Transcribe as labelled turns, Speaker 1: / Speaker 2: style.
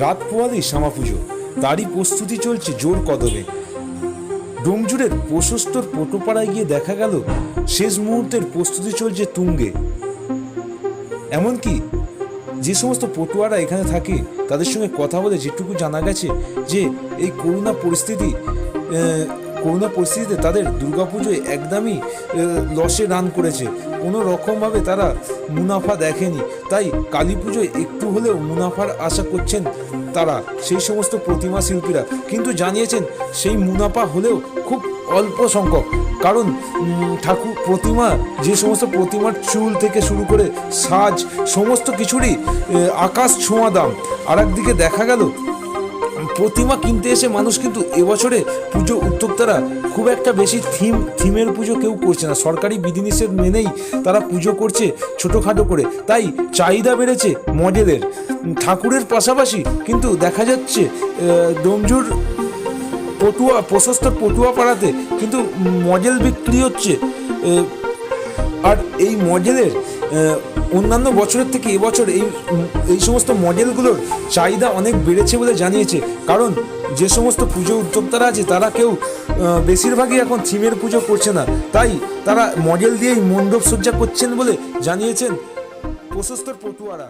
Speaker 1: রাত পোয়ালেই শ্যামা পুজো। তারই প্রস্তুতি চলছে জোর কদমে। ডোমজুড়ের প্রশস্তর পটোপাড়ায় গিয়ে দেখা গেল, শেষ মুহূর্তের প্রস্তুতি চলছে তুঙ্গে। এমনকি যে সমস্ত পটুয়ারা এখানে থাকে, তাদের সঙ্গে কথা বলে যেটুকু জানা গেছে যে, এই করোনা পরিস্থিতি করোনা পরিস্থিতিতে তাদের দুর্গাপুজোয় একদমই লসে রান করেছে। কোনো রকমভাবে তারা মুনাফা দেখেনি। তাই কালী পুজোয় একটু হলেও মুনাফার আশা করছেন তারা, সেই সমস্ত প্রতিমা শিল্পীরা। কিন্তু জানিয়েছেন সেই মুনাফা হলেও খুব অল্প সংখ্যক। কারণ ঠাকুর প্রতিমা, যে সমস্ত প্রতিমার চুল থেকে শুরু করে সাজ, সমস্ত কিছুরই আকাশ ছোঁয়া দাম। আর একদিকে দেখা গেল প্রতিমা কিনতে এসে মানুষ কিন্তু এবছরে পুজো উদ্যোক্তারা খুব একটা বেশি থিম, থিমের পুজো কেউ করছে না। সরকারি বিধিনিষেধ মেনেই তারা পুজো করছে ছোটোখাটো করে। তাই চাহিদা বেড়েছে মডেলের। ঠাকুরের পাশাপাশি কিন্তু দেখা যাচ্ছে ডোমজুর পটুয়া, প্রশস্ত পটুয়া পাড়াতে কিন্তু মডেল বিক্রি হচ্ছে। আর এই মডেলের অন্যান্য বছরের থেকে এবছর এই এই সমস্ত মডেলগুলোর চাহিদা অনেক বেড়েছে বলে জানিয়েছে। কারণ যে সমস্ত পুজো উদ্যোক্তারা আছে, তারা কেউ বেশিরভাগই এখন থিমের পুজো করছে না। তাই তারা মডেল দিয়েই মণ্ডপ সজ্জা করছেন বলে জানিয়েছেন প্রশস্তর পটুয়ারা।